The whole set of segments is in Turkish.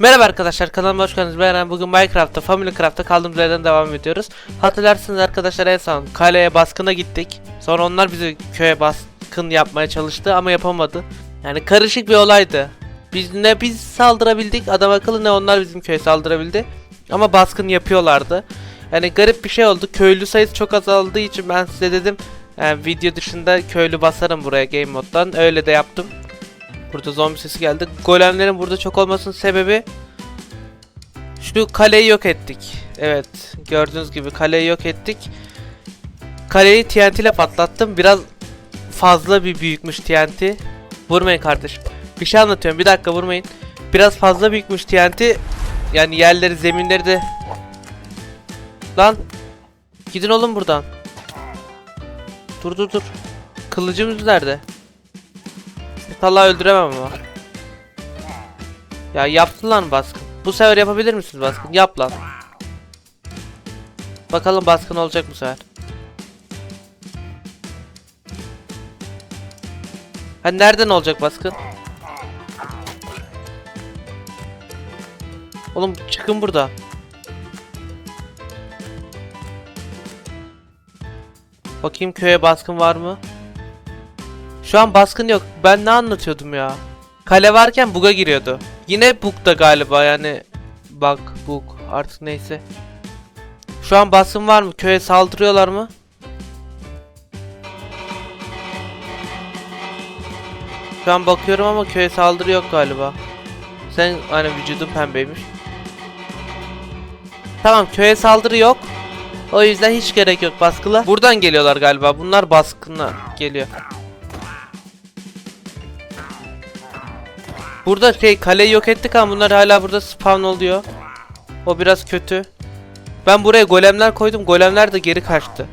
Merhaba arkadaşlar kanalıma hoş geldiniz. Ben. Bugün Minecraft'ta Family Craft'ta kaldığımız yerden devam ediyoruz. Hatırlarsınız arkadaşlar en son kaleye baskına gittik. Sonra onlar bizi köye baskın yapmaya çalıştı ama yapamadı. Yani karışık bir olaydı. Biz ne biz saldırabildik adam akıllı ne onlar bizim köye saldırabildi. Ama baskın yapıyorlardı. Yani garip bir şey oldu. Köylü sayısı çok azaldığı için ben size dedim yani video dışında köylü basarım buraya game moddan. Öyle de yaptım. Burada zombi sesi geldi. Golemlerin burada çok olmasının sebebi şu kaleyi yok ettik. Evet, gördüğünüz gibi kaleyi yok ettik. Kaleyi TNT ile patlattım. Biraz fazla bir büyükmüş TNT. Vurmayın kardeşim. Bir şey anlatıyorum. Bir dakika vurmayın. Biraz fazla büyükmüş TNT. Yani yerleri, zeminleri de Lan gidin oğlum buradan. Dur dur dur. Kılıcımız nerede? Allah öldüremem ama. Ya yaptın lan baskın. Bu sefer yapabilir misiniz baskın? Yap lan. Bakalım baskın olacak bu sefer. Ha nereden olacak baskın? Oğlum çıkın burada. Bakayım köye baskın var mı? Şu an baskın yok. Ben ne anlatıyordum ya? Kale varken buga giriyordu. Yine bugda galiba yani. Bug, bug artık neyse. Şu an baskın var mı? Köye saldırıyorlar mı? Şu an bakıyorum ama köye saldırı yok galiba. Sen hani vücudun pembeymiş. Tamam köye saldırı yok. O yüzden hiç gerek yok baskıla. Buradan geliyorlar galiba. Bunlar baskına geliyor. Burada şey kaleyi yok ettik ama bunlar hala burada spawn oluyor. O biraz kötü. Ben buraya golemler koydum. Golemler de geri kaçtı.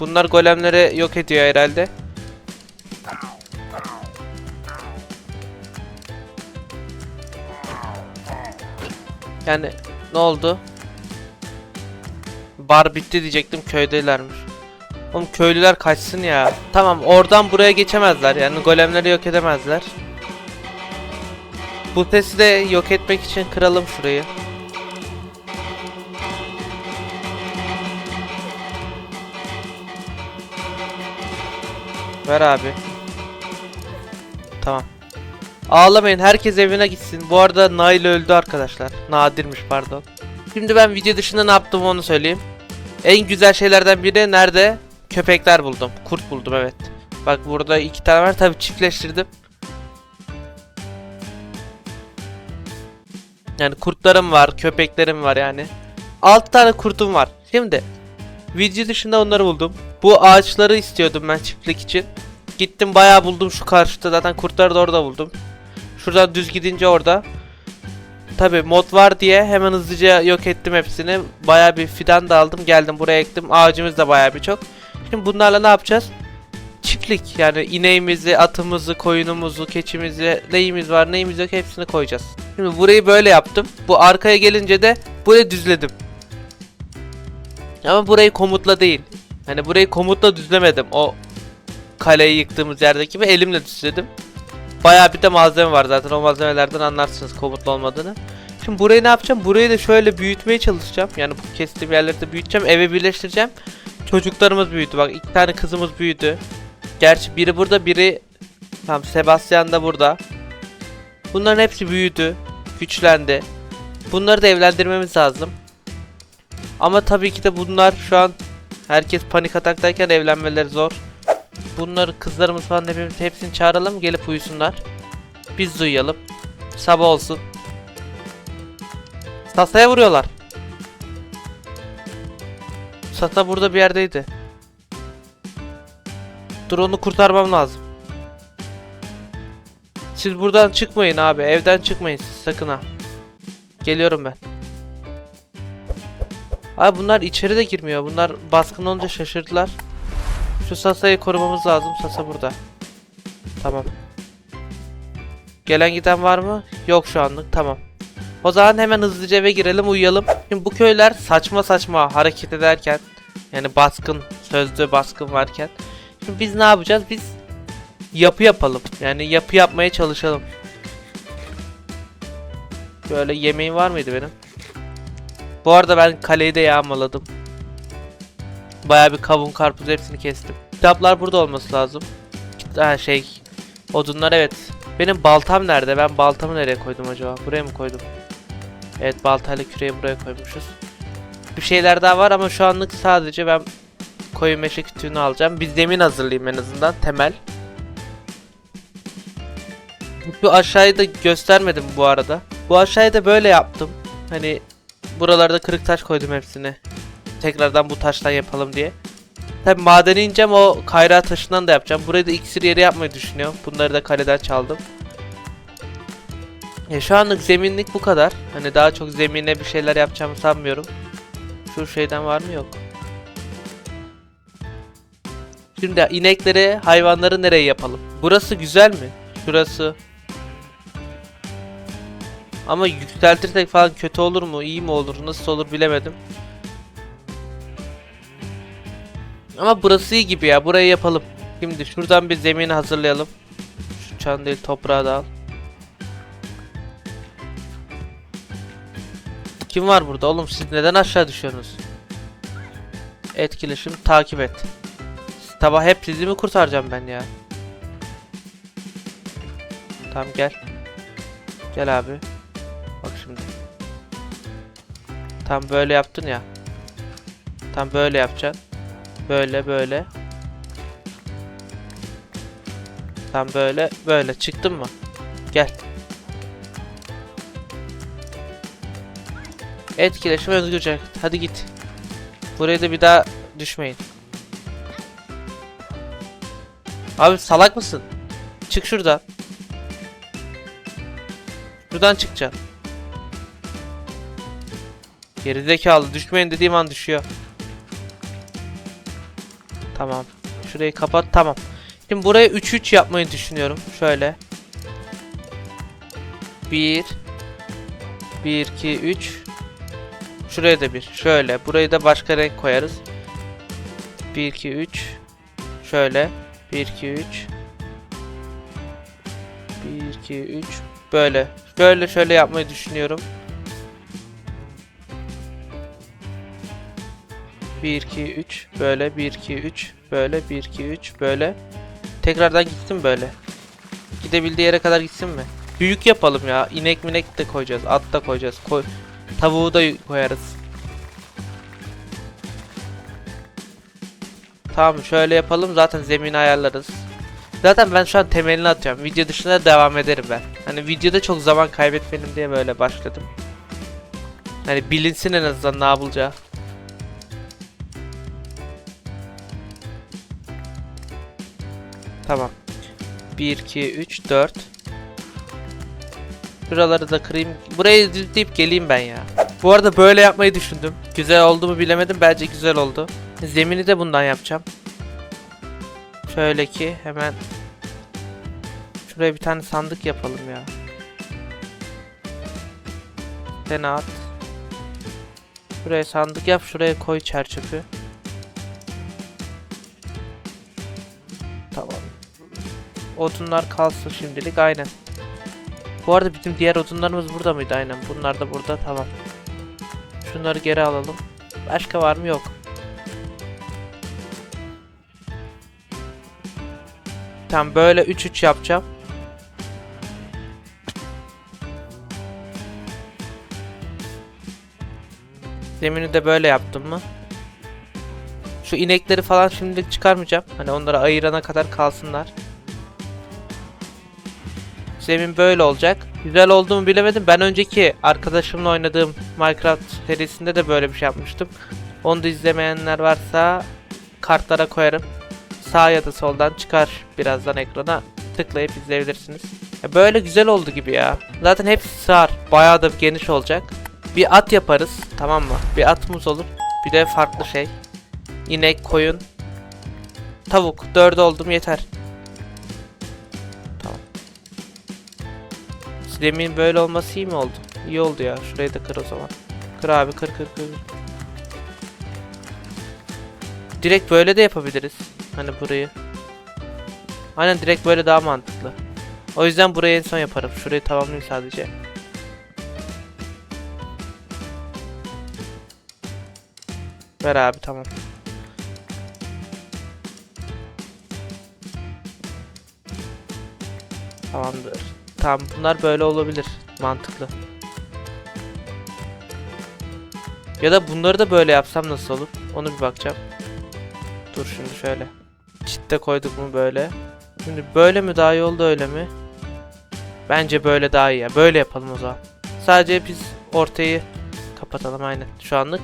Bunlar golemleri yok ediyor herhalde. Yani ne oldu? Bar bitti diyecektim köydelermiş. Oğlum köylüler kaçsın ya. Tamam oradan buraya geçemezler yani golemleri yok edemezler. Bu sesi de yok etmek için kıralım şurayı. Ver abi. Tamam. Ağlamayın herkes evine gitsin. Bu arada Nail öldü arkadaşlar. Nadirmiş pardon. Şimdi ben video dışında ne yaptım onu söyleyeyim. En güzel şeylerden biri nerede? Köpekler buldum. Kurt buldum evet. Bak burada iki tane var tabi çiftleştirdim. Yani kurtlarım var, köpeklerim var yani. 6 tane kurtum var. Şimdi video dışında onları buldum. Bu ağaçları istiyordum ben çiftlik için. Gittim bayağı buldum şu karşıda zaten kurtları da orada buldum. Şuradan düz gidince orada. Tabi mod var diye hemen hızlıca yok ettim hepsini. Bayağı bir fidan da aldım geldim buraya ektim. Ağacımız da bayağı bir çok. Şimdi bunlarla ne yapacağız? Çiftlik yani ineğimizi, atımızı, koyunumuzu, keçimizi, neyimiz var neyimiz yok hepsini koyacağız. Şimdi burayı böyle yaptım. Bu arkaya gelince de burayı düzledim. Ama burayı komutla değil. Hani burayı komutla düzlemedim. O kaleyi yıktığımız yerdeki gibi elimle düzledim. Bayağı bir de malzeme var zaten. O malzemelerden anlarsınız komutlu olmadığını. Şimdi burayı ne yapacağım? Burayı da şöyle büyütmeye çalışacağım. Yani bu kestiğim yerleri de büyüteceğim. Eve birleştireceğim. Çocuklarımız büyüdü. Bak iki tane kızımız büyüdü. Gerçi biri burada biri... Tamam Sebastian da burada. Bunların hepsi büyüdü. Güçlendi. Bunları da evlendirmemiz lazım. Ama tabii ki de bunlar şu an herkes panik ataktayken evlenmeleri zor. Bunları kızlarımız falan hepimiz hepsini çağıralım gelip uyusunlar. Biz de uyuyalım. Sabah olsun. Sasa'ya vuruyorlar. Sasa burada bir yerdeydi. Dur onu kurtarmam lazım. Siz buradan çıkmayın abi. Evden çıkmayın siz sakın ha. Geliyorum ben. Abi bunlar içeri de girmiyor. Bunlar baskın olunca şaşırdılar. Şu Sasa'yı korumamız lazım. Sasa burada. Tamam. Gelen giden var mı? Yok şu anlık. Tamam. O zaman hemen hızlıca eve girelim uyuyalım. Şimdi bu köyler saçma saçma hareket ederken yani baskın sözlü baskın varken şimdi biz ne yapacağız? Biz yapı yapalım. Yani yapı yapmaya çalışalım. Böyle yemeğim var mıydı benim? Bu arada ben kaleyi de yağmaladım. Bayağı bir kavun, karpuz hepsini kestim. Kitaplar burada olması lazım. Ha şey, odunlar evet. Benim baltam nerede? Ben baltamı nereye koydum acaba? Buraya mı koydum? Evet baltayla küreği buraya koymuşuz. Bir şeyler daha var ama şu anlık sadece ben koyun meşe kütüğünü alacağım. Bir zemin hazırlayayım en azından temel. Bu aşağıyı da göstermedim bu arada. Bu aşağıyı da böyle yaptım. Hani buralarda kırık taş koydum hepsini. Tekrardan bu taştan yapalım diye. Tabi madene ineceğim o kayrağı taşından da yapacağım. Burayı da iksir yeri yapmayı düşünüyorum. Bunları da kaleden çaldım. Ya şu anlık zeminlik bu kadar. Hani daha çok zemine bir şeyler yapacağımı sanmıyorum. Şu şeyden var mı yok. Şimdi inekleri, hayvanları nereye yapalım? Burası güzel mi? Şurası. Ama yükseltirsek falan kötü olur mu? iyi mi olur? Nasıl olur bilemedim. Ama burası iyi gibi ya. Burayı yapalım. Şimdi şuradan bir zemini hazırlayalım. Şu çan değil toprağı da al. Kim var burada oğlum? Siz neden aşağı düşüyorsunuz? Etkileşim takip et. Sabah hep sizi mi kurtaracağım ben ya? Tamam gel. Gel abi. Bak şimdi. Tam böyle yaptın ya. Tam böyle yapacaksın. Böyle böyle. Tam böyle böyle çıktın mı? Gel. Etkileşim özgürce. Hadi git. Buraya da bir daha düşmeyin. Abi salak mısın? Çık şuradan. Şuradan çıkacaksın. Gerizekalı düşmeyin dediğim an düşüyor. Tamam. Şurayı kapat. Tamam. Şimdi buraya 3-3 yapmayı düşünüyorum. Şöyle. 1 1 2 3 Şuraya da bir. Şöyle. Burayı da başka renk koyarız. 1 2 3 Şöyle. 1 2 3 1 2 3 Böyle. Şöyle şöyle yapmayı düşünüyorum. 1 2 3 böyle 1 2 3 böyle 1 2 3 böyle. Tekrardan gitsin böyle. Gidebildiği yere kadar gitsin mi? Büyük yapalım ya. İnek minek de koyacağız. At da koyacağız. Koy. Tavuğu da koyarız. Tamam şöyle yapalım. Zaten zemini ayarlarız. Zaten ben şu an temelini atacağım. Video dışında devam ederim ben. Hani videoda çok zaman kaybetmedim diye böyle başladım. Hani bilinsin en azından ne yapılacağı. Tamam. 1, 2, 3, 4. Şuraları da kırayım. Burayı düzleyip geleyim ben ya. Bu arada böyle yapmayı düşündüm. Güzel oldu mu bilemedim. Bence güzel oldu. Zemini de bundan yapacağım. Şöyle ki hemen Şuraya bir tane sandık yapalım ya. Sen at. Şuraya sandık yap. Şuraya koy çerçöpü. Tamam. Odunlar kalsın şimdilik aynen. Bu arada bizim diğer odunlarımız burada mıydı aynen. Bunlar da burada tamam. Şunları geri alalım. Başka var mı yok. Tamam böyle 3-3 yapacağım. Zemini de böyle yaptım mı? Şu inekleri falan şimdilik çıkarmayacağım. Hani onları ayırana kadar kalsınlar. Zemin böyle olacak. Güzel oldu mu bilemedim. Ben önceki arkadaşımla oynadığım Minecraft serisinde de böyle bir şey yapmıştım. Onu da izlemeyenler varsa kartlara koyarım. Sağ ya da soldan çıkar birazdan ekrana. Tıklayıp izleyebilirsiniz. Ya böyle güzel oldu gibi ya. Zaten hepsi sığar. Bayağı da geniş olacak. Bir at yaparız. Tamam mı? Bir atımız olur. Bir de farklı şey. İnek, koyun. Tavuk. Dört oldum yeter. Tamam. Zemin böyle olması iyi mi oldu? İyi oldu ya. Şurayı da kır o zaman. Kır abi kır kır kır. Direkt böyle de yapabiliriz. Hani burayı. Aynen direkt böyle daha mantıklı. O yüzden burayı en son yaparım. Şurayı tamamlayayım sadece. Ver abi tamam. Tamamdır. Tamam bunlar böyle olabilir. Mantıklı. Ya da bunları da böyle yapsam nasıl olur? Onu bir bakacağım. Dur şimdi şöyle. Çitte koyduk mu böyle. Şimdi böyle mi daha iyi oldu öyle mi? Bence böyle daha iyi ya. Böyle yapalım o zaman. Sadece biz ortayı kapatalım aynen şu anlık.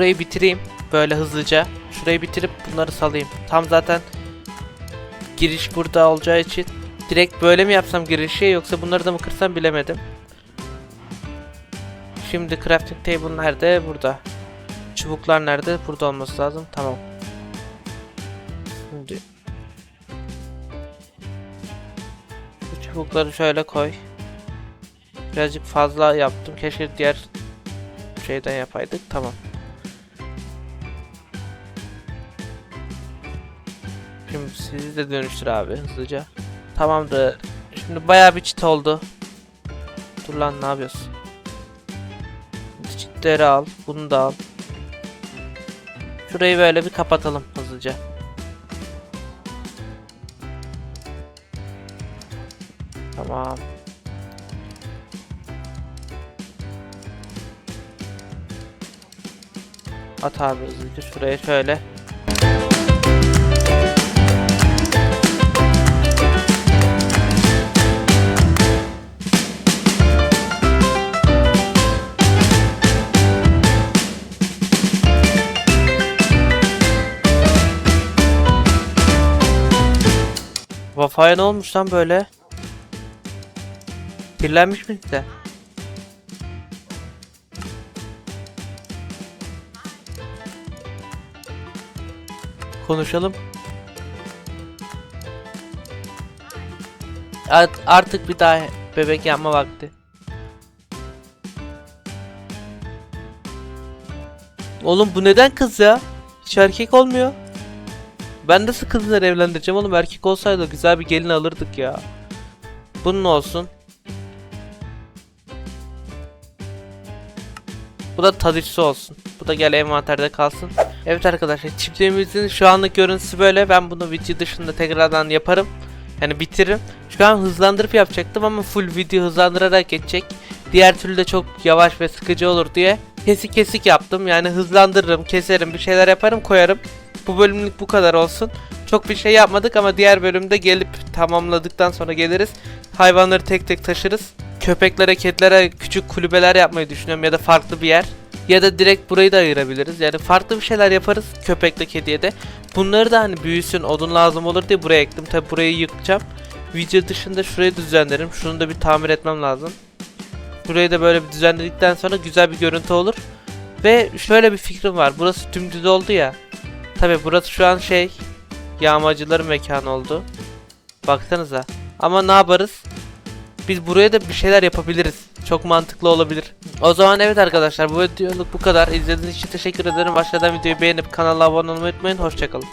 Şurayı bitireyim böyle hızlıca. Şurayı bitirip bunları salayım. Tam zaten giriş burada olacağı için direkt böyle mi yapsam girişi yoksa bunları da mı kırsam bilemedim. Şimdi crafting table nerede? Burada. Çubuklar nerede? Burada olması lazım. Tamam. Şimdi bu çubukları şöyle koy. Birazcık fazla yaptım. Keşke diğer şeyden yapaydık. Tamam. Şimdi sizi de dönüştür abi hızlıca. Tamamdır. Şimdi bayağı bir çit oldu. Dur lan ne yapıyorsun? Çitleri al. Bunu da al. Şurayı böyle bir kapatalım hızlıca. Tamam. At abi hızlıca şuraya şöyle. Vafaya ne olmuş lan böyle? Kirlenmiş mi size? Konuşalım. Art- artık bir daha bebek yapma vakti. Oğlum bu neden kız ya? Hiç erkek olmuyor. Ben nasıl kızları evlendireceğim oğlum erkek olsaydı güzel bir gelin alırdık ya. Bunun olsun. Bu da tadışçı olsun. Bu da gel envanterde kalsın. Evet arkadaşlar çiftliğimizin şu anlık görüntüsü böyle. Ben bunu video dışında tekrardan yaparım. Yani bitiririm. Şu an hızlandırıp yapacaktım ama full video hızlandırarak geçecek. Diğer türlü de çok yavaş ve sıkıcı olur diye kesik kesik yaptım. Yani hızlandırırım, keserim, bir şeyler yaparım, koyarım. Bu bölümlük bu kadar olsun. Çok bir şey yapmadık ama diğer bölümde gelip tamamladıktan sonra geliriz. Hayvanları tek tek taşırız. Köpeklere, kedilere küçük kulübeler yapmayı düşünüyorum ya da farklı bir yer. Ya da direkt burayı da ayırabiliriz. Yani farklı bir şeyler yaparız köpekle kediye de. Bunları da hani büyüsün, odun lazım olur diye buraya ektim. Tabi burayı yıkacağım. Video dışında şurayı düzenlerim. Şunu da bir tamir etmem lazım. Burayı da böyle bir düzenledikten sonra güzel bir görüntü olur. Ve şöyle bir fikrim var. Burası dümdüz oldu ya. Tabi burası şu an şey yağmacıların mekanı oldu. Baksanıza. Ama ne yaparız? Biz buraya da bir şeyler yapabiliriz. Çok mantıklı olabilir. O zaman evet arkadaşlar bu videoluk bu kadar. İzlediğiniz için teşekkür ederim. Aşağıdan videoyu beğenip kanala abone olmayı unutmayın. Hoşçakalın.